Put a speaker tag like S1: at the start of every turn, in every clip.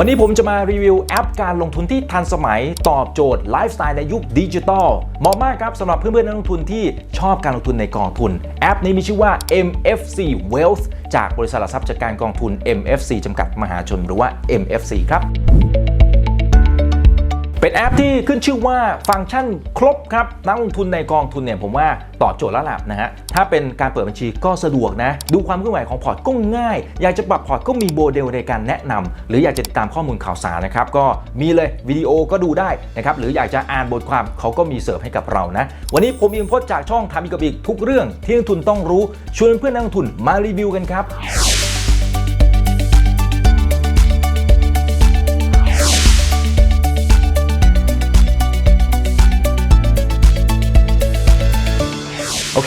S1: วันนี้ผมจะมารีวิวแอปการลงทุนที่ทันสมัยตอบโจทย์ไลฟ์สไตล์ในยุคดิจิทัลเหมาะมากครับสำหรับเพื่อนๆนักลงทุนที่ชอบการลงทุนในกองทุน แอปนี้มีชื่อว่า MFC Wealth จากบริษัทหลักทรัพย์จัดการกองทุน MFC จำกัดมหาชนหรือว่า MFC ครับ เป็นแอปที่ขึ้นชื่อว่าฟังก์ชันครบครับนักลงทุนในกองทุนเนี่ยผมว่าตอบโจทย์แล้วล่ะนะฮะถ้าเป็นการเปิดบัญชีก็สะดวกนะ ดูความเคลื่อนไหวของพอร์ตก็ง่าย อยากจะปรับพอร์ตก็มีโมเดลในการแนะนำหรืออยากจะติดตามข้อมูลข่าวสารนะครับ ก็มีเลยวิดีโอก็ดูได้นะครับหรืออยากจะอ่านบทความเขาก็มีเสิร์ฟให้กับเรานะ วันนี้ผมอิมพจน์จากช่องทำอีกกับอีกทุกเรื่องที่นักลงทุนต้องรู้ชวนเพื่อนนักลงทุนมารีวิวกันครับ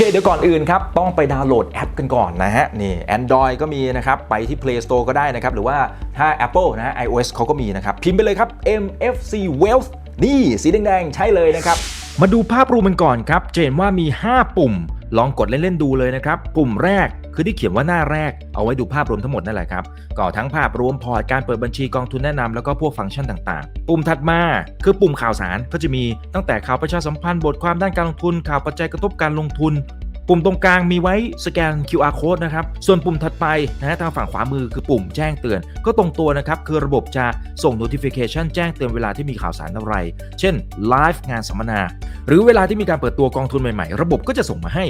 S1: เคเดี๋ยวก่อนอื่นครับ ต้องไปดาวน์โหลดแอปกันก่อนนะฮะ นี่ Android ก็มีนะครับ ไปที่ Play Store ก็ได้นะครับ หรือว่าถ้า Apple นะ iOS เขาก็มีนะครับ พิมพ์ไปเลยครับ MFC Wealth นี่ สีแดงๆ ใช่เลยนะครับ มาดูภาพรวมกันก่อนครับ เจนว่ามี 5 ปุ่ม ลองกดเล่น ๆ ดูเลยนะครับ ปุ่มแรก คือที่เขียนว่าหน้าแรกเอาไว้ดูภาพรวมทั้งหมดนั่นแหละครับก็ทั้งภาพรวมพอร์ตการเปิดบัญชีกองทุนแนะนำแล้วก็พวกฟังก์ชันต่างๆ ปุ่มถัดมาคือปุ่มข่าวสารก็จะมีตั้งแต่ข่าวประชาสัมพันธ์บทความด้านการลงทุนข่าวปัจจัยกระทบการลงทุน ปุ่มตรงกลางมีไว้สแกน QR code นะครับ ส่วนปุ่มถัดไปนะทางฝั่งขวามือคือปุ่มแจ้งเตือน ก็ตรงตัวนะครับ คือระบบจะส่ง notification แจ้งเตือนเวลาที่มีข่าวสารอะไร เช่นไลฟ์งานสัมมนา หรือเวลาที่มีการเปิดตัวกองทุนใหม่ๆ ระบบก็จะส่งมาให้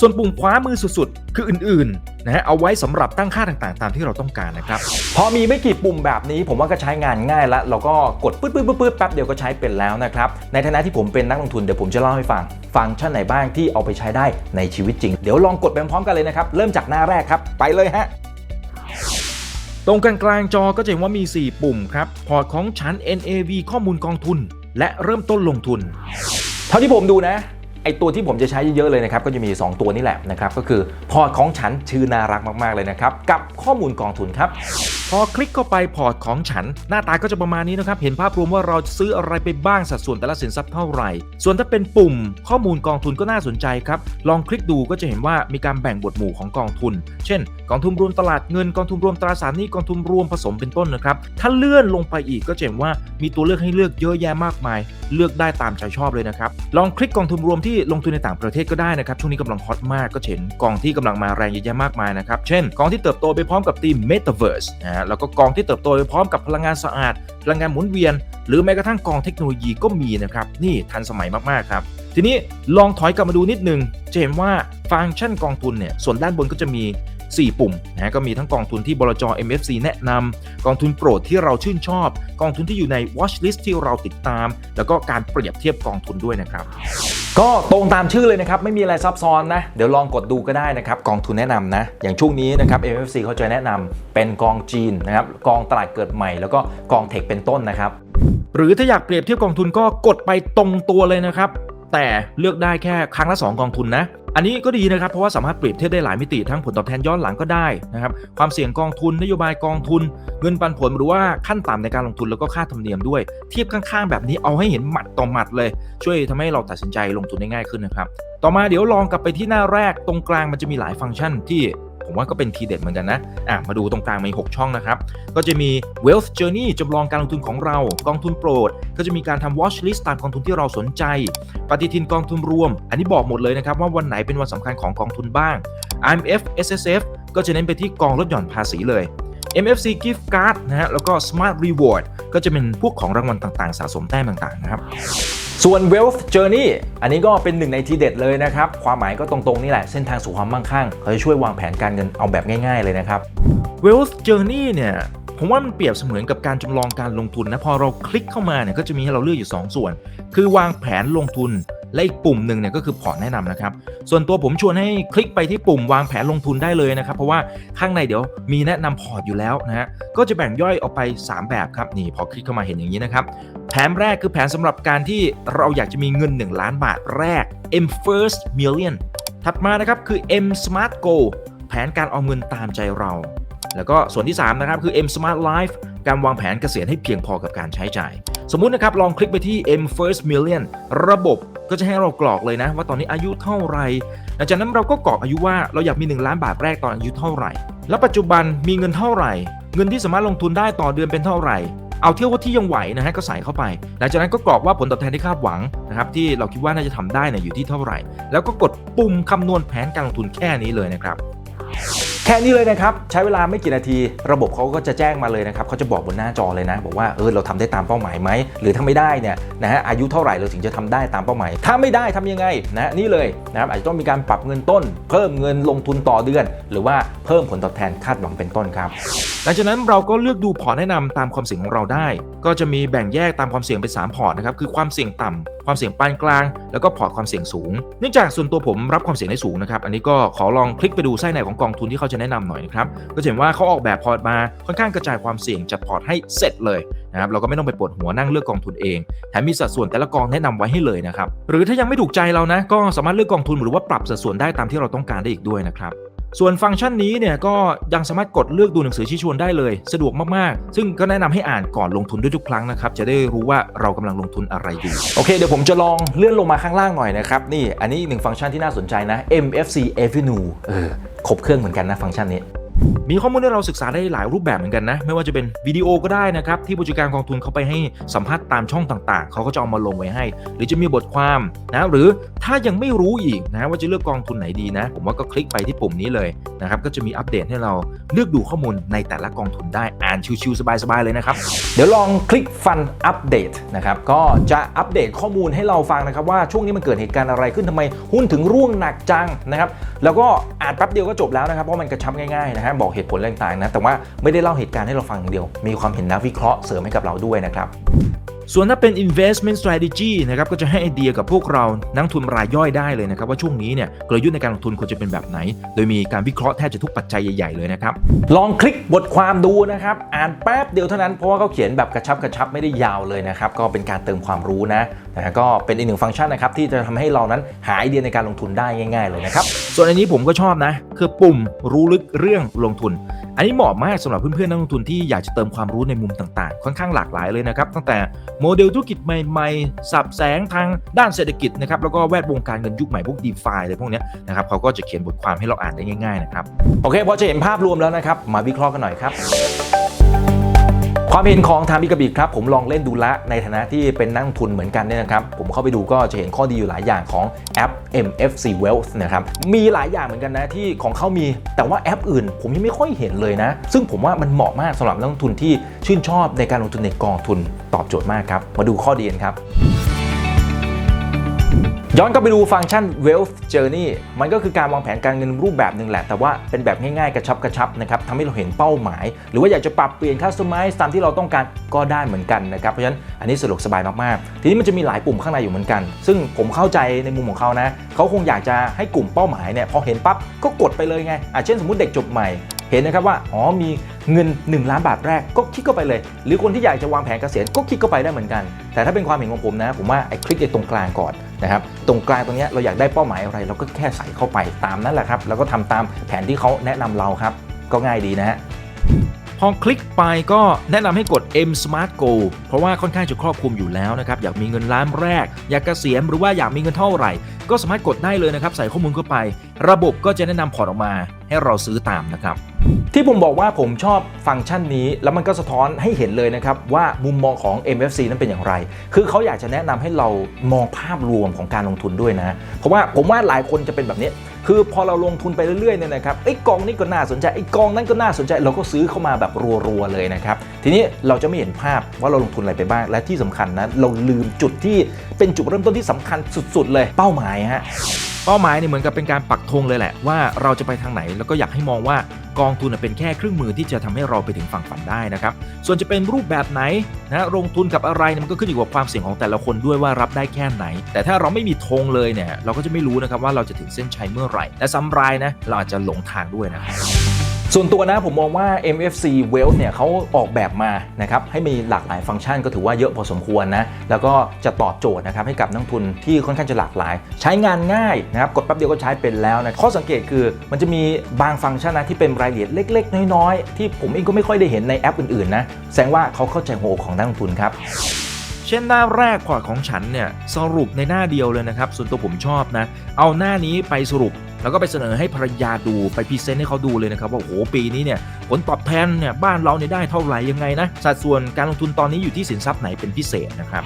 S1: ส่วนปุ่มขวามือสุดๆ คืออื่นๆนะฮะเอาไว้สำหรับตั้งค่าต่างๆ ตามที่เราต้องการนะครับ พอมีไม่กี่ปุ่มแบบนี้ ผมว่าก็ใช้งานง่ายแล้วเราก็กดปื๊ดปื๊ดปื๊ดปื๊ดแป๊บเดียวก็ใช้เป็นแล้วนะครับ ในฐานะที่ผมเป็นนักลงทุนเดี๋ยวผมจะเล่าให้ฟัง ฟังก์ชันไหนบ้างที่เอาไปใช้ได้ในชีวิตจริง เดี๋ยวลองกดไปพร้อมกันเลยนะครับ เริ่มจากหน้าแรกครับ ไปเลยฮะตรงกลางกลางๆจอก็จะเห็นว่ามี 4 ปุ่มครับพอร์ตของฉัน NAV ข้อมูลกองทุน และเริ่มต้นลงทุน เท่าที่ผมดูนะ ไอตัวที่ผมจะใช้เยอะๆเลยนะครับก็จะมี 2 ตัวนี้แหละนะครับก็คือพอร์ตของฉันชื่อน่ารักมากๆเลยนะครับกับข้อมูลกองทุนครับ พอคลิกเข้าไปพอร์ตของฉัน หน้าตาก็จะประมาณนี้นะครับ เห็นภาพรวมว่าเราซื้ออะไรไปบ้างสัดส่วนแต่ละสินทรัพย์เท่าไหร่ ส่วนถ้าเป็นปุ่ม ข้อมูลกองทุนก็น่าสนใจครับ ลองคลิกดูก็จะเห็นว่ามีการแบ่งบทหมู่ของกองทุน เช่น กองทุนรวมตลาดเงินกองทุนรวมตราสารหนี้กองทุนรวมผสมเป็นต้นนะครับ ถ้าเลื่อนลงไปอีกก็จะเห็นว่ามีตัวเลือกให้เลือกเยอะแยะมากมาย เลือกได้ตามใจชอบเลยนะครับลองคลิกกองทุนรวมที่ลงทุนในต่างประเทศก็ได้นะครับช่วงนี้กำลังฮอตมากก็เห็นกองที่กำลังมาแรงเยอะแยะมากมายนะครับเช่นกองที่เติบโตไปพร้อมกับทีม Metaverse นะฮะแล้วก็กองที่เติบโตไปพร้อมกับพลังงานสะอาด พลังงานหมุนเวียน หรือแม้กระทั่งกองเทคโนโลยีก็มีนะครับนี่ทันสมัยมากๆครับ ทีนี้ลองถอยกลับมาดูนิดนึงจะเห็นว่าฟังก์ชันกองทุนเนี่ยส่วนด้านบนก็จะมี 4 ปุ่มนะฮะก็มีทั้งกองทุนที่บลจ MFC แนะนำกองทุนโปรดที่เราชื่นชอบ กองทุนที่อยู่ใน watch list ที่เราติดตาม แล้วก็การเปรียบเทียบกองทุนด้วยนะครับ ก็ตรงตามชื่อเลยนะครับไม่มีอะไรซับซ้อนนะเดี๋ยวลองกดดูก็ได้นะครับกองทุนแนะนำนะอย่างช่วงนี้นะครับ MFC เขาจะแนะนำเป็นกองจีนนะครับกองตลาดเกิดใหม่ แล้วก็กองเทคเป็นต้นนะครับ หรือถ้าอยากเปรียบเทียบกองทุนก็กดไปตรงตัวเลยนะครับ แต่เลือกได้แค่ครั้งละ 2 กองทุนนะอันนี้ก็ดีนะครับเพราะว่าสามารถเปรียบเทียบได้หลายมิติทั้งผลตอบแทนย้อนหลังก็ได้นะครับความเสี่ยงกองทุนนโยบายกองทุน เงินปันผลหรือว่าขั้นต่ำในการลงทุนแล้วก็ค่าธรรมเนียมด้วย เทียบข้างๆ แบบนี้เอาให้เห็นหมัดต่อหมัดเลย ช่วยทำให้เราตัดสินใจลงทุนได้ง่ายขึ้นนะครับต่อมาเดี๋ยวลองกลับไปที่หน้าแรกตรงกลางมันจะมีหลายฟังก์ชันที่ ผมว่าก็เป็นทีเด็ดเหมือนกันนะอะมาดูตรงกลางมี 6 ช่องนะครับ ก็จะมี wealth journey จำลองการลงทุนของเรา กองทุนโปรด ก็จะมีการทำ watch list ตามกองทุนที่เราสนใจ ปฏิทินกองทุนรวม อันนี้บอกหมดเลยนะครับว่าวันไหนเป็นวันสำคัญของกองทุนบ้าง IMF SSF ก็จะเน้นไปที่กองลดหย่อนภาษีเลย MFC Gift Card นะฮะแล้วก็ Smart Reward ก็จะเป็นพวกของรางวัลต่างๆ สะสมแต้มต่างๆนะครับส่วน Wealth Journey อันนี้ก็เป็นหนึ่งในทีเด็ดเลยนะครับ ความหมายก็ตรงๆ นี่แหละ เส้นทางสู่ความมั่งคั่งเขาจะช่วยวางแผนการเงินเอาแบบง่ายๆเลยนะครับ Wealth Journey เนี่ยผมว่ามันเปรียบเสมือนกับการจำลองการลงทุนนะ พอเราคลิกเข้ามาเนี่ยก็จะมีให้เราเลือกอยู่ 2 ส่วน คือวางแผนลงทุน และอีกปุ่มหนึ่งเนี่ยก็คือพอร์ตแนะนำนะครับ ส่วนตัวผมชวนให้คลิกไปที่ปุ่มวางแผนลงทุนได้เลยนะครับ เพราะว่าข้างในเดี๋ยวมีแนะนำพอร์ตอยู่แล้วนะฮะก็จะแบ่งย่อยออกไป 3 แบบครับนี่พอคลิกเข้ามาเห็นอย่างนี้นะครับแผนแรกคือแผนสำหรับการที่เราอยากจะมีเงิน 1 ล้านบาทแรก M First Million ถัดมานะครับคือ M Smart Go แผนการเอาเงินตามใจเรา แล้วก็ส่วนที่ 3 นะครับ คือ M Smart Life การวางแผนเกษียณให้เพียงพอกับการใช้จ่าย สมมุตินะครับ ลองคลิกไปที่ M First Million ระบบ ก็จะให้เรากรอกเลยนะ ว่าตอนนี้อายุเท่าไหร่หลังจากนั้นเราก็กรอกอายุว่าเราอยากมี 1 ล้านบาทแรกตอนอายุเท่าไหร่ แล้วปัจจุบันมีเงินเท่าไหร่
S2: เงินที่สามารถลงทุนได้ต่อเดือนเป็นเท่าไหร่เอาเที่ยวที่ยังไหวนะฮะก็ใส่เข้าไป หลังจากนั้นก็กรอกว่าผลตอบแทนที่คาดหวังนะครับที่เราคิดว่าน่าจะทำได้เนี่ยอยู่ที่เท่าไหร่ แล้วก็กดปุ่มคำนวณแผนการลงทุนแค่นี้เลยนะครับ
S1: แค่นี้เลยนะครับ ใช้เวลาไม่กี่นาที ระบบเขาก็จะแจ้งมาเลยนะครับเขาจะบอกบนหน้าจอเลยนะ บอกว่าเออเราทำได้ตามเป้าหมายไหม หรือถ้าไม่ได้เนี่ยนะฮะอายุเท่าไหร่เราถึงจะทำได้ตามเป้าหมาย ถ้าไม่ได้ทำยังไงนะนี่เลยนะครับอาจจะต้องมีการปรับเงินต้น เพิ่มเงินลงทุนต่อเดือน หรือว่าเพิ่มผลตอบแทนคาดหวังเป็นต้นครับ
S2: หลังจากนั้นเราก็เลือกดูพอร์ตแนะนำตามความเสี่ยงของเราได้ ก็จะมีแบ่งแยกตามความเสี่ยงเป็น3พอร์ตนะครับคือความเสี่ยงต่ำ ความเสี่ยงปานกลาง แล้วก็พอร์ตความเสี่ยงสูง เนื่องจากส่วนตัวผมรับความเสี่ยงได้สูงนะครับ อันนี้ก็ขอลองคลิกไปดูไส้ในของกองทุนที่เขาจะแนะนำหน่อยนะครับ ก็เห็นว่าเขาออกแบบพอร์ตมาค่อนข้างกระจายความเสี่ยงจัดพอร์ตให้เสร็จเลยนะครับเราก็ไม่ต้องไปปวดหัวนั่งเลือกกองทุนเองแถมมีสัดส่วนแต่ละกองแนะนำไว้ให้เลยนะครับหรือถ้ายังไม่ถูกใจเรานะก็สามารถเลือกกองทุนหรือว่าปรับสัดส่วนได้ตามที่เราต้องการได้อีกด้วยนะครับ ส่วนฟังก์ชันนี้เนี่ยก็ยังสามารถกดเลือกดูหนังสือชี้ชวนได้เลย สะดวกมากๆ ซึ่งก็แนะนำให้อ่านก่อนลงทุนด้วยทุกครั้งนะครับ จะได้รู้ว่าเรากำลังลงทุนอะไรอยู่
S1: โอเค เดี๋ยวผมจะลองเลื่อนลงมาข้างล่างหน่อยนะครับ นี่อันนี้หนึ่งฟังก์ชันที่น่าสนใจนะ MFC Avenue เออครบเครื่องเหมือนกันนะฟังก์ชันนี้
S2: มีข้อมูลให้เราศึกษาได้หลายรูปแบบเหมือนกันนะ ไม่ว่าจะเป็นวิดีโอก็ได้นะครับที่ผู้จัดการกองทุนเขาไปให้สัมภาษณ์ตามช่องต่างๆ เขาก็จะเอามาลงไว้ให้ หรือจะมีบทความนะหรือถ้ายังไม่รู้อีกนะว่าจะเลือกกองทุนไหนดีนะ ผมว่าก็คลิกไปที่ปุ่มนี้เลยนะครับก็จะมีอัปเดตให้เราเลือกดูข้อมูลในแต่ละกองทุนได้อ่านชิวๆสบายๆเลยนะครับ
S1: เดี๋ยวลองคลิกฟันอัปเดตนะครับก็จะอัปเดตข้อมูลให้เราฟังนะครับว่าช่วงนี้มันเกิดเหตุการณ์อะไรขึ้นทำไมหุ้นถึงร่วงหนักจังนะครับแล้วก็อ่านแป๊บเดียวก็จบแล้วนะครับเพราะมันกระชับง่ายๆนะฮะบบอกเหตุผลต่างๆนะแต่ว่าไม่ได้เล่าเหตุการณ์ให้เราฟังอย่างเดียว มีความเห็นนักวิเคราะห์เสริมให้กับเราด้วยนะครับ
S2: ส่วนถ้าเป็น investment strategy นะครับก็จะให้ไอเดียกับพวกเรานักทุนรายย่อยได้เลยนะครับว่าช่วงนี้เนี่ยกลยุทธ์ในการลงทุนควรจะเป็นแบบไหน โดยมีการวิเคราะห์แทบจะทุกปัจจัยใหญ่ ๆ เลยนะครับ
S1: ลองคลิกบทความดูนะครับ อ่านแป๊บเดียวเท่านั้นเพราะว่าเขาเขียนแบบกระชับกระชับไม่ได้ยาวเลยนะครับก็เป็นการเติมความรู้นะนะก็เป็นอีกหนึ่งฟังก์ชันนะครับที่จะทำให้เรานั้นหาไอเดียในการลงทุนได้ง่าย ๆ เลยนะครับ
S2: ส่วนอันนี้ผมก็ชอบนะคือปุ่มรู้ลึกเรื่องลงทุน อันนี้เหมาะมากสำหรับเพื่อนๆนักลงทุนที่อยากจะเติมความรู้ในมุมต่างๆ ค่อนข้างหลากหลายเลยนะครับ ตั้งแต่โมเดลธุรกิจใหม่ๆ สับแสงทางด้านเศรษฐกิจนะครับ แล้วก็แวดวงการเงินยุคใหม่พวกดีฟายอะไรพวกนี้นะครับเขาก็จะเขียนบทความให้เราอ่านได้ง่ายๆนะครับ
S1: โอเคพอจะเห็นภาพรวมแล้วนะครับ มาวิเคราะห์กันหน่อยครับ ความเห็นของทางบิกบิครับผมลองเล่นดูละในฐานะที่เป็นนักทุนเหมือนกันเนี่ยนะครับ ผมเข้าไปดูก็จะเห็นข้อดีอยู่หลายอย่างของแอป MFC Wealth นะครับ มีหลายอย่างเหมือนกันนะที่ของเขามี แต่ว่าแอปอื่น ผมยังไม่ค่อยเห็นเลยนะ ซึ่งผมว่ามันเหมาะมากสำหรับนักลงทุนที่ชื่นชอบในการลงทุนในกองทุนตอบโจทย์มากครับ มาดูข้อดีกันครับ ย้อนกลับไปดูฟังก์ชัน Wealth Journey มันก็คือการวางแผนการเงินรูปแบบหนึ่งแหละ แต่ว่าเป็นแบบง่ายๆ กระชับกระชับนะครับทำให้เราเห็นเป้าหมาย หรือว่าอยากจะปรับเปลี่ยน Customize ตามที่เราต้องการก็ได้เหมือนกันนะครับ เพราะฉะนั้นอันนี้สะดวกสบายมากๆ ทีนี้มันจะมีหลายปุ่มข้างในอยู่เหมือนกัน ซึ่งผมเข้าใจในมุมของเขานะ เขาคงอยากจะให้กลุ่มเป้าหมายเนี่ยพอเห็นปั๊บก็กดไปเลยไงอะเช่นสมมติเด็กจบใหม่ เห็นนะครับว่าอ๋อมีเงิน 1 ล้านบาทแรกก็คลิกเข้าไปเลย หรือคนที่อยากจะวางแผนเกษียณก็คลิกเข้าไปได้เหมือนกัน แต่ถ้าเป็นความเห็นของผมนะ ผมว่าไอ้คลิกไอ้ตรงกลางก่อน นะครับตรงกลางตรงนี้เราอยากได้เป้าหมายอะไร เราก็แค่ใส่เข้าไปตามนั้นแหละครับแล้วก็ทำตามแผนที่เขาแนะนำเราครับ ก็ง่ายดีนะฮะ
S2: พอคลิกไปก็แนะนำให้กด M Smart Go เพราะว่าค่อนข้างจะครอบคลุมอยู่แล้วนะครับ อยากมีเงินล้านแรก อยากเกษียณหรือว่าอยากมีเงินเท่าไหร่ ก็สามารถกดได้เลยนะครับ ใส่ข้อมูลเข้าไป ระบบก็จะแนะนำพอร์ตออกมาให้เราซื้อตามนะครับ
S1: ที่ผมบอกว่าผมชอบฟังก์ชันนี้ แล้วมันก็สะท้อนให้เห็นเลยนะครับ ว่ามุมมองของ MFC นั้นเป็นอย่างไร คือเขาอยากจะแนะนำให้เรามองภาพรวมของการลงทุนด้วยนะ เพราะว่าผมว่าหลายคนจะเป็นแบบนี้ คือพอเราลงทุนไปเรื่อยๆเนี่ยนะครับไอ้กองนี้ก็น่าสนใจไอ้กองนั้นก็น่าสนใจ เราก็ซื้อเข้ามาแบบรัวๆเลยนะครับ ทีนี้เราจะไม่เห็นภาพว่าเราลงทุนอะไรไปบ้าง และที่สำคัญนะเราลืมจุดที่เป็นจุดเริ่มต้นที่สำคัญสุด ๆ เลยเป้าหมายฮะ
S2: เป้าหมายเนี่ยเหมือนกับเป็นการปักธงเลยแหละว่าเราจะไปทางไหนแล้วก็อยากให้มองว่ากองทุนนเป็นแค่เครื่องมือที่จะทำให้เราไปถึงฝั่งฝันได้นะครับ ส่วนจะเป็นรูปแบบไหนนะลงทุนกับอะไรมันก็ขึ้นอยู่กับความเสี่ยงของแต่ละคนด้วยว่ารับได้แค่ไหน แต่ถ้าเราไม่มีธงเลยเนี่ยเราก็จะไม่รู้นะครับว่าเราจะถึงเส้นชัยเมื่อไหร่และซ้ำรายนะเราอาจจะหลงทางด้วยนะครับ
S1: ส่วนตัวนะผมมองว่า MFC Wealth เนี่ยเขาออกแบบมานะครับให้มีหลากหลายฟังก์ชันก็ถือว่าเยอะพอสมควรนะ แล้วก็จะตอบโจทย์นะครับให้กับนักทุนที่ค่อนข้างจะหลากหลาย ใช้งานง่ายนะครับกดแป๊บเดียวก็ใช้เป็นแล้วนะข้อสังเกตคือมันจะมีบางฟังก์ชันนะที่เป็นรายละเอียดเล็ก ๆ น้อยๆ ที่ผมเองก็ไม่ค่อยได้เห็นในแอปอื่นๆนะแสดงว่าเขาเข้าใจหัวอกของนักลงทุนครับ
S2: เช่นหน้าแรกพอร์ตของฉันเนี่ยสรุปในหน้าเดียวเลยนะครับ ส่วนตัวผมชอบนะ เอาหน้านี้ไปสรุปแล้วก็ไปเสนอให้ภรรยาดูไปพรีเซนต์ให้เขาดูเลยนะครับว่าโอ้โหปีนี้เนี่ยผลตอบแทนเนี่ยบ้านเราเนี่ยได้เท่าไหร่ยังไงนะสัดส่วนการลงทุนตอนนี้อยู่ที่สินทรัพย์ไหนเป็นพิเศษนะครับ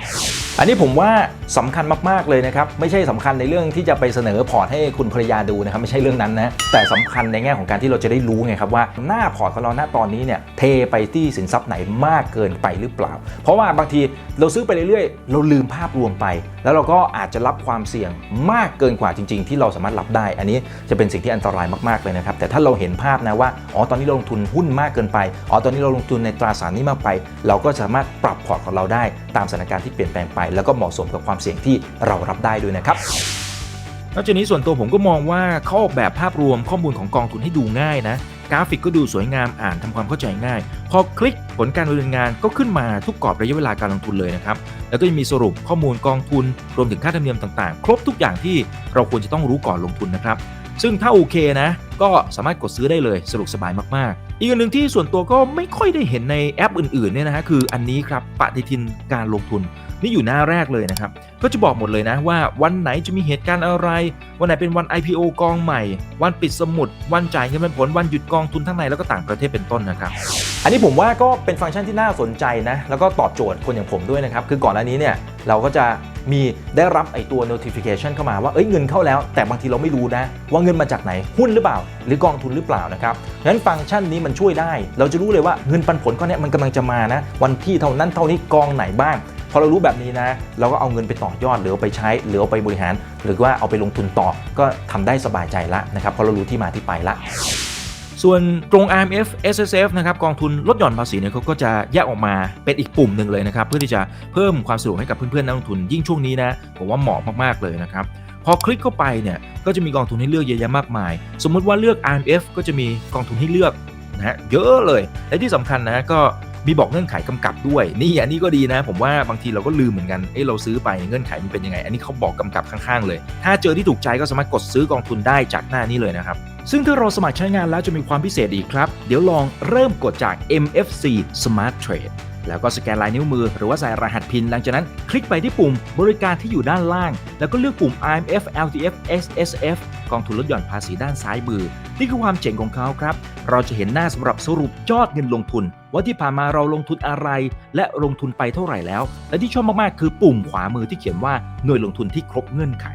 S1: อันนี้ผมว่าสำคัญมากๆเลยนะครับไม่ใช่สำคัญในเรื่องที่จะไปเสนอพอร์ตให้คุณภรรยาดูนะครับไม่ใช่เรื่องนั้นนะแต่สำคัญในแง่ของการที่เราจะได้รู้ไงครับว่าหน้าพอร์ตของเราหน้าตอนนี้เนี่ยเทไปที่สินทรัพย์ไหนมากเกินไปหรือเปล่า เพราะว่าบางทีเราซื้อไปเรื่อยๆ เราลืมภาพรวมไป แล้วเราก็อาจจะรับความเสี่ยงมากเกินกว่าจริง ๆ ที่เราสามารถรับได้อันนี้จะเป็นสิ่งที่อันตรายมากๆเลยนะครับ แต่ถ้าเราเห็นภาพนะว่า อ๋อ ตอนนี้เราลงทุนหุ้นมากเกินไป อ๋อ ตอนนี้เราลงทุนในตราสารนี้มากไป เราก็สามารถปรับพอร์ตของเราได้ตามสถานการณ์ที่เปลี่ยนแปลงไป แล้วก็เหมาะสมกับความเสี่ยงที่เรารับได้ด้วยนะครับ
S2: นอกจากนี้ส่วนตัวผมก็มองว่าเขาออกแบบภาพรวมข้อมูลของกองทุนให้ดูง่ายนะกราฟิกก็ดูสวยงามอ่านทำความเข้าใจง่าย พอคลิกผลการดำเนินงานก็ขึ้นมาทุกกรอบระยะเวลาการลงทุนเลยนะครับ แล้วก็จะมีสรุปข้อมูลกองทุน รวมถึงค่าธรรมเนียมต่างๆ ครบทุกอย่างที่เราควรจะต้องรู้ก่อนลงทุนนะครับ ซึ่งถ้าโอเคนะก็สามารถกดซื้อได้เลยสะดวกสบายมากๆ อีกอันหนึ่งที่ส่วนตัวก็ไม่ค่อยได้เห็นในแอปอื่นๆเนี่ยนะฮะคืออันนี้ครับปฏิทินการลงทุนนี่อยู่หน้าแรกเลยนะครับ ก็จะบอกหมดเลยนะว่าวันไหนจะมีเหตุการณ์อะไร วันไหนเป็นวัน IPO กองใหม่ วันปิดสมุด วันจ่ายเงินปันผล วันหยุดกองทุนทั้งในแล้วก็ต่างประเทศเป็นต้นนะครับ
S1: อันนี้ผมว่าก็เป็นฟังก์ชันที่น่าสนใจนะ แล้วก็ตอบโจทย์คนอย่างผมด้วยนะครับ คือก่อนหน้านี้เนี่ยเราก็จะมีได้รับไอตัว notification เข้ามาว่า เอ้ยเงินเข้าแล้ว แต่บางทีเราไม่รู้นะ ว่าเงินมาจากไหน หุ้นหรือเปล่าหรือกองทุนหรือเปล่านะครับงั้นฟังก์ชันนี้มันช่วยได้ เราจะรู้เลยว่าเงินปันผลก้อนนี้มันกำลังจะมานะ วันที่เท่านั้นเท่านี้กองไหนบ้างพอเรารู้แบบนี้นะ เราก็เอาเงินไปต่อยอดหรือเอาไปใช้ หรือเอาไปบริหาร หรือว่าเอาไปลงทุนต่อก็ทำได้สบายใจละนะครับเพราะเรารู้ที่มาที่ไปละ
S2: ส่วนตรง IMF SSF นะครับกองทุนลดหย่อนภาษีเนี่ยเขาก็จะแยกออกมาเป็นอีกปุ่มหนึ่งเลยนะครับ เพื่อที่จะเพิ่มความสะดวกให้กับเพื่อนๆนักลงทุนยิ่งช่วงนี้นะผมว่าเหมาะมากๆเลยนะครับ พอคลิกเข้าไปเนี่ยก็จะมีกองทุนให้เลือกเยอะแยะมากมาย สมมุติว่าเลือก IMF ก็จะมีกองทุนให้เลือกนะฮะเยอะเลย และที่สำคัญนะก็มีบอกเงื่อนไขกำกับด้วย นี่อันนี้ก็ดีนะ ผมว่าบางทีเราก็ลืมเหมือนกันเอ้เราซื้อไปเงื่อนไขมันเป็นยังไง อันนี้เขาบอกกำกับข้างๆเลย ถ้าเจอที่ถูกใจก็สามารถกดซื้อกองทุนได้จากหน้านี้เลยนะครับซึ่งถ้าเราสมัครใช้งานแล้วจะมีความพิเศษอีกครับ เดี๋ยวลองเริ่มกดจาก MFC Smart Trade แล้วก็สแกนลายนิ้วมือหรือว่าใส่รหัสพินหลังจากนั้นคลิกไปที่ปุ่มบริการที่อยู่ด้านล่าง แล้วก็เลือกปุ่ม IMF LTF SSF กองทุนลดหย่อนภาษีด้านซ้ายมือ นี่คือความเจ๋งของเขาครับ เราจะเห็นหน้าสำหรับสรุปยอดเงินลงทุน ว่าที่ผ่านมาเราลงทุนอะไร และลงทุนไปเท่าไหร่แล้ว และที่ชอบมากๆคือปุ่มขวามือที่เขียนว่าหน่วยลงทุนที่ครบเงื่อนไข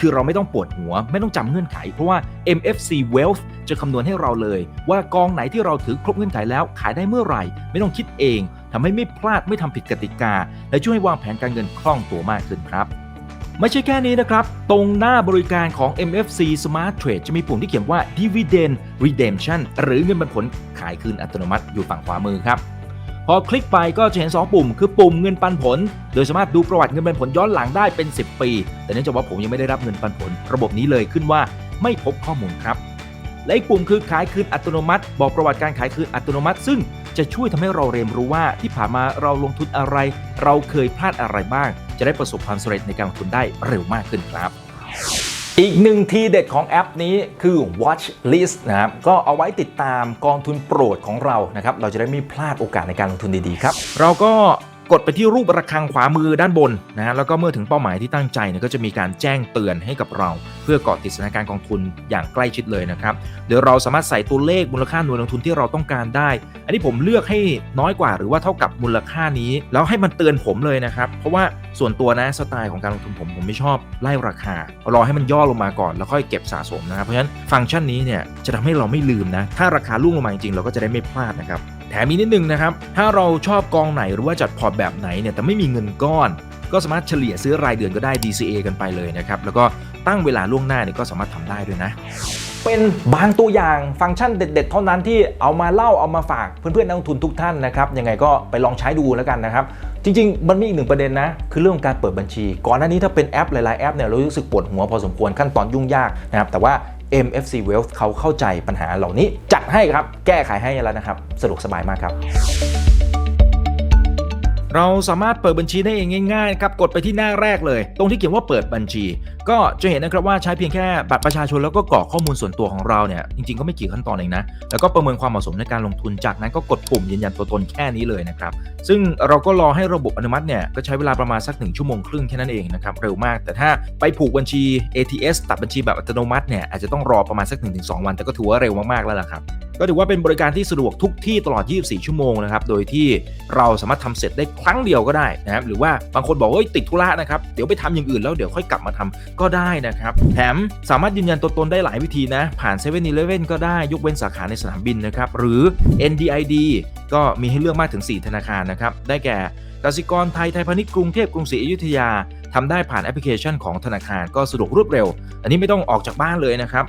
S2: คือเราไม่ต้องปวดหัว ไม่ต้องจำเงื่อนไข เพราะว่า MFC Wealth จะคำนวณให้เราเลย ว่ากองไหนที่เราถือครบเงื่อนไขแล้วขายได้เมื่อไหร่ ไม่ต้องคิดเอง ทำให้ไม่พลาดไม่ทำผิดกติกา และช่วยให้วางแผนการเงินคล่องตัวมากขึ้นครับ ไม่ใช่แค่นี้นะครับ ตรงหน้าบริการของ MFC Smart Trade จะมีปุ่มที่เขียนว่า Dividend Redemption หรือเงินปันผลขายคืนอัตโนมัติอยู่ฝั่งขวามือครับพอคลิกไปก็จะเห็น 2 ปุ่ม คือปุ่มเงินปันผล โดยสามารถดูประวัติเงินปันผลย้อนหลังได้เป็น 10 ปี แต่เนื่องจากว่าผมยังไม่ได้รับเงินปันผล ระบบนี้เลยขึ้นว่าไม่พบข้อมูลครับและอีกปุ่มคือขายคืนอัตโนมัติ บอกประวัติการขายคืนอัตโนมัติ ซึ่ง จะช่วยทำให้เราเรียนรู้ว่าที่ผ่านมาเราลงทุนอะไร เราเคยพลาดอะไรบ้าง จะได้ประสบความสำเร็จในการลงทุนได้เร็วมากขึ้นครับ
S1: อีกหนึ่งทีเด็ดของแอปนี้คือ Watch List นะครับก็เอาไว้ติดตามกองทุนโปรดของเรานะครับเราจะได้ไม่พลาดโอกาสในการลงทุนดีๆครับ
S2: เราก็ กดไปที่รูประฆังขวามือด้านบนนะฮะแล้วก็เมื่อถึงเป้าหมายที่ตั้งใจเนี่ยก็จะมีการแจ้งเตือนให้กับเรา เพื่อเกาะติดสถานการณ์กองทุนอย่างใกล้ชิดเลยนะครับเดี๋ยวเราสามารถใส่ตัวเลขมูลค่าหน่วยลงทุนที่เราต้องการได้ อันนี้ผมเลือกให้น้อยกว่าหรือว่าเท่ากับมูลค่านี้ แล้วให้มันเตือนผมเลยนะครับ เพราะว่าส่วนตัวนะสไตล์ของการลงทุนผมผมไม่ชอบไล่ราคารอให้มันย่อลงมาก่อนแล้วค่อยเก็บสะสมนะครับเพราะฉะนั้นฟังก์ชันนี้เนี่ยจะทำให้เราไม่ลืมนะถ้าราคาลุ่งลงมาจริงๆเราก็จะได้ไม่พลาดนะครับ แถมมีนิดนึงนะครับ ถ้าเราชอบกองไหนหรือว่าจัดพอร์ตแบบไหนเนี่ยแต่ไม่มีเงินก้อน ก็สามารถเฉลี่ยซื้อรายเดือนก็ได้ DCA กันไปเลยนะครับ แล้วก็ตั้งเวลาล่วงหน้าเนี่ยก็สามารถทำได้ด้วยนะ
S1: เป็นบางตัวอย่างฟังก์ชันเด็ด ๆ เท่านั้นที่เอามาเล่าเอามาฝากเพื่อนๆนักลงทุนทุกท่านนะครับยังไงก็ไปลองใช้ดูแล้วกันนะครับจริงๆ มันมีอีกหนึ่งประเด็นนะ คือเรื่องการเปิดบัญชี ก่อนหน้านี้ถ้าเป็นแอปหลายๆ แอปเนี่ยเรารู้สึกปวดหัวพอสมควรขั้นตอนยุ่งยากนะครับแต่ว่า MFC Wealth เขาเข้าใจปัญหาเหล่านี้ จัดให้ครับ แก้ไขให้แล้วนะครับ สะดวกสบายมากครับ
S2: เราสามารถเปิดบัญชีได้เองง่ายๆครับ กดไปที่หน้าแรกเลย ตรงที่เขียนว่าเปิดบัญชีก็จะเห็นนะครับว่าใช้เพียงแค่บัตรประชาชนแล้วก็กรอกข้อมูลส่วนตัวของเราเนี่ยจริงๆก็ไม่กี่ขั้นตอนเองนะแล้วก็ประเมินความเหมาะสมในการลงทุนจากนั้นก็กดปุ่มยืนยันตัวตนแค่นี้เลยนะครับซึ่งเราก็รอให้ระบบอนุมัติเนี่ยก็ใช้เวลาประมาณสักหนึ่งชั่วโมงครึ่งแค่นั้นเองนะครับเร็วมาก แต่ถ้าไปผูกบัญชี ATS ตัดบัญชีแบบอัตโนมัติเนี่ยอาจจะต้องรอประมาณสัก 1-2 วัน แต่ก็ถือว่าเร็วมากๆแล้วล่ะครับก็ถือว่าเป็นบริการที่สะดวกทุกที่ตลอด 24 ชั่วโมงนะครับ โดยที่เราสามารถทำเสร็จได้ครั้งเดียวก็ได้นะครับ หรือว่าบางคนบอกเฮ้ยติดธุระนะครับ เดี๋ยวไปทำอย่างอื่นแล้วเดี๋ยวค่อยกลับมาทำก็ได้นะครับ แถมสามารถยืนยันตัวตนได้หลายวิธีนะ ผ่าน7 e เ e ่ e อก็ได้ยกเว้นสาขาในสนามบินนะครับ หรือ NDID ก็มีให้เลือกมากถึง 4 ธนาคารนะครับ ได้แก่กสิกรไทย ไทยพาณิชย์กรุงเทพกรุงศรีอยุธยาทำได้ผ่านแอปพลิเคชันของธนาคารก็สะดวกรวดเร็ว อันนี้ไม่ต้องออกจากบ้านเลยนะครับ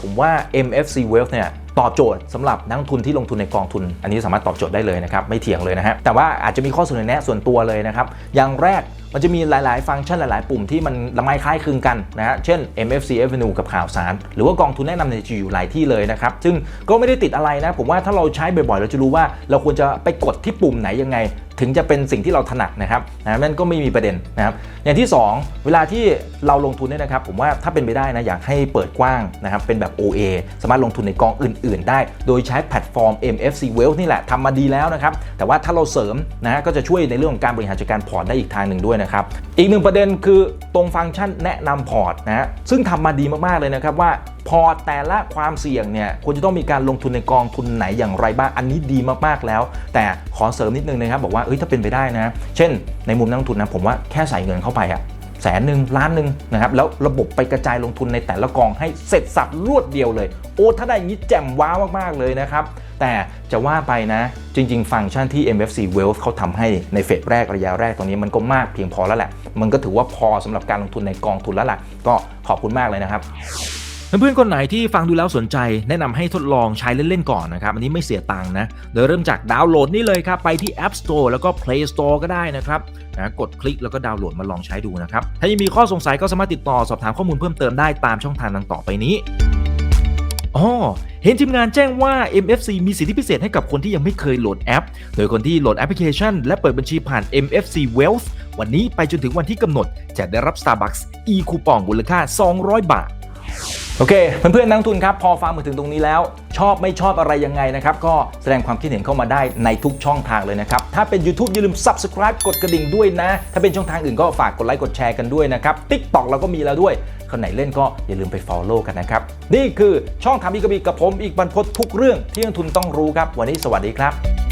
S1: ผมว่า MFC Wealth เนี่ยตอบโจทย์สำหรับนักลงทุนที่ลงทุนในกองทุน อันนี้สามารถตอบโจทย์ได้เลยนะครับ ไม่เถียงเลยนะฮะแต่ว่าอาจจะมีข้อเสนอแนะส่วนตัวเลยนะครับ อย่างแรก มันจะมีหลาย ๆ ฟังก์ชันหลาย ๆ ปุ่มที่มันละไมคล้ายคลึงกันนะฮะ เช่น MFC Avenue กับข่าวสาร หรือว่ากองทุนแนะนำในจีอยู่หลายที่เลยนะครับ ซึ่งก็ไม่ได้ติดอะไรนะ ผมว่าถ้าเราใช้บ่อย ๆ เราจะรู้ว่าเราควรจะไปกดที่ปุ่มไหนยังไง ถึงจะเป็นสิ่งที่เราถนัดนะครับนะนั่นก็ไม่มีประเด็นนะครับอย่างที่ 2 เวลาที่เราลงทุนเนี่ยนะครับผมว่าถ้าเป็นไปได้นะอยากให้เปิดกว้างนะครับเป็นแบบ OA สามารถลงทุนในกองอื่น ๆ ได้ โดยใช้แพลตฟอร์ม MFC Wealth นี่แหละทำมาดีแล้วนะครับแต่ว่าถ้าเราเสริมนะก็จะช่วยในเรื่องของการบริหารจัดการพอร์ตได้อีกทางหนึ่งด้วยนะครับอีกหนึ่งประเด็นคือตรงฟังก์ชันแนะนำพอร์ตนะฮะซึ่งทำมาดีมากๆเลยนะครับว่าพอแต่ละความเสี่ยงเนี่ยควรจะต้องมีการลงทุนในกองทุนไหนอย่างไรบ้างอันนี้ดีมากๆแล้ว แต่ขอเสริมนิดนึงนะครับบอกว่าเอ้ยถ้าเป็นไปได้นะ เช่น ในมุมนักลงทุนนะผมว่าแค่ใส่เงินเข้าไปอะแสนหนึ่งล้านหนึ่งนะครับแล้วระบบไปกระจายลงทุนในแต่ละกองให้เสร็จสับรวดเดียวเลย โอ้ถ้าได้ย่างนี้แจ่มว้าวมากๆเลยนะครับ แต่จะว่าไปนะ จริง ๆ ฟังก์ชันที่ MFC Wealth เขาทำให้ในเฟสแรกระยะแรกตรงนี้มันก็มากเพียงพอแล้วแหละ มันก็ถือว่าพอสำหรับการลงทุนในกองทุนแล้วล่ะก็ขอบคุณมากเลยนะครับ
S2: เพื่อนๆคนไหนที่ฟังดูแล้วสนใจ แนะนำให้ทดลองใช้เล่นๆก่อนนะครับ อันนี้ไม่เสียตังค์นะ โดยเริ่มจากดาวน์โหลดนี่เลยครับ ไปที่ App Store แล้วก็ Play Store ก็ได้นะครับนะกดคลิกแล้วก็ดาวน์โหลดมาลองใช้ดูนะครับ ถ้ายังมีข้อสงสัยก็สามารถติดต่อสอบถามข้อมูลเพิ่มเติมได้ตามช่องทางดังต่อไปนี้อ๋อเห็นทีมงานแจ้งว่า MFC มีสิทธิพิเศษให้กับคนที่ยังไม่เคยโหลดแอป โดยคนที่โหลดแอปพลิเคชัน และเปิดบัญชีผ่าน MFC Wealth วันนี้ไปจนถึงวันที่กำหนด จะได้รับ Starbucks e คูปองมูลค่า 200 บาท
S1: โอเค เพื่อนๆนักลงทุนครับ พอฟังมาถึงตรงนี้แล้ว ชอบไม่ชอบอะไรยังไงนะครับ ก็แสดงความคิดเห็นเข้ามาได้ในทุกช่องทางเลยนะครับ ถ้าเป็น YouTube อย่าลืม Subscribe กดกระดิ่งด้วยนะ ถ้าเป็นช่องทางอื่นก็ฝากกดไลค์กดแชร์กันด้วยนะครับ TikTok เราก็มีแล้วด้วยคนไหนเล่นก็อย่าลืมไป Follow กันนะครับ นี่คือช่องทำอีกบีกับผมอีกบรรพตทุกเรื่องที่นักลงทุนต้องรู้ครับ วันนี้สวัสดีครับ